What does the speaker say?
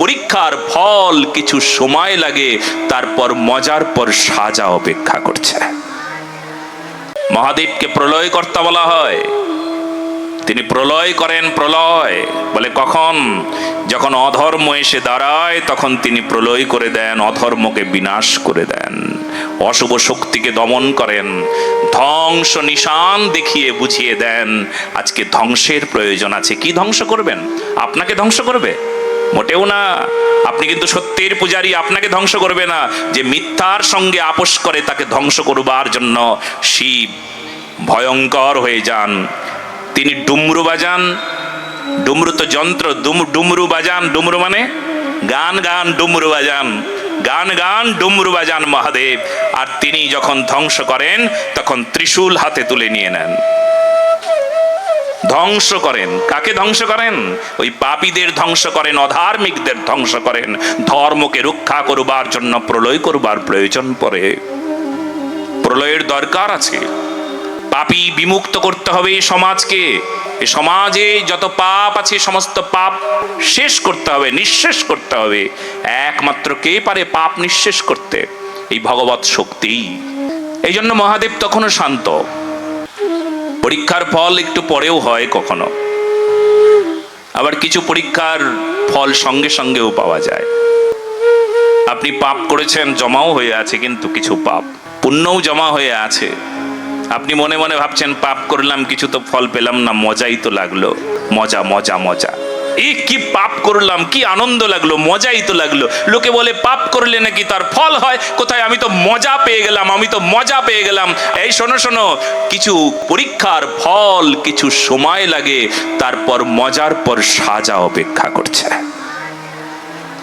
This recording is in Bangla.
পরীক্ষার ফল কিছু সময় লাগে, তারপর মজার পর সাজা অপেক্ষা করছে। মহাদেবকে প্রলয় কর্তা বলা হয়। তিনি প্রলয় করেন, প্রলয়। বলে কখন? যখন অধর্ম এসে দাঁড়ায়, তখন তিনি প্রলয় করে দেন, অধর্মকে বিনাশ করে দেন। অশুভ শক্তিকে দমন করেন, ধ্বংস নিশান দেখিয়ে বুঝিয়ে দেন। আজকে ধ্বংসের প্রয়োজন আছে। কি ধ্বংস করবেন? আপনাকে ধ্বংস করবে? মোটেও না। আপনি কিন্তু সত্যের পূজারী, আপনাকে ধ্বংস করবে না। যে মিথ্যার সঙ্গে আপোষ করে, তাকে ধ্বংস করবার জন্য শিব ভয়ঙ্কর হয়ে যান। তিনি ডুমরু বাজান। ডুমরু তো যন্ত্র, ডুম- ডুমরু বাজান, ডুমরু মানে গান গান, ডুমরু বাজান। গান গান, ডুমরু বাজান মহাদেব। আর তিনি যখন ধ্বংস করেন, তখন ত্রিশূল হাতে তুলে নিয়ে নেন। ধ্বংস করেন। কাকে ধ্বংস করেন? ওই পাপীদের ধ্বংস করেন, অধার্মিকদের ধ্বংস করেন। ধর্মকে রক্ষা করবার জন্য, প্রলয় করবার প্রয়োজন পড়ে। প্রলয়ের দরকার আছে। পাপী বিমুক্ত করতে হবে এই সমাজকে। এই সমাজে যত পাপ আছে, সমস্ত পাপ শেষ করতে হবে, নিঃশেষ করতে হবে। একমাত্র কে পারে পাপ নিঃশেষ করতে? এই ভগবত শক্তি। এই জন্য মহাদেব তখনও শান্ত। পরীক্ষার ফল একটু পরেও হয় কখনো। আবার কিছু পরীক্ষার ফল সঙ্গে সঙ্গেও পাওয়া যায়। আপনি পাপ করেছেন, জমাও হয়ে আছে কিন্তু কিছু পাপ। পুণ্যও জমা হয়ে আছে। আপনি মনে মনে ভাবছেন, পাপ করলাম, কিছু তো ফল পেলাম না, মজাই তো লাগল। মজা মজা মজা। এই কি পাপ করলাম, কি আনন্দ লাগল, মজাই তো লাগল। লোকে বলে, পাপ করলে নাকি তার ফল হয়? কোথায়? আমি তো মজা পেয়ে গেলাম, আমি তো মজা পেয়ে গেলাম। এই শোনো শোনো, কিছু পরীক্ষার ফল, কিছু সময় লাগে, তারপর মজার পর সাজা অপেক্ষা করছে।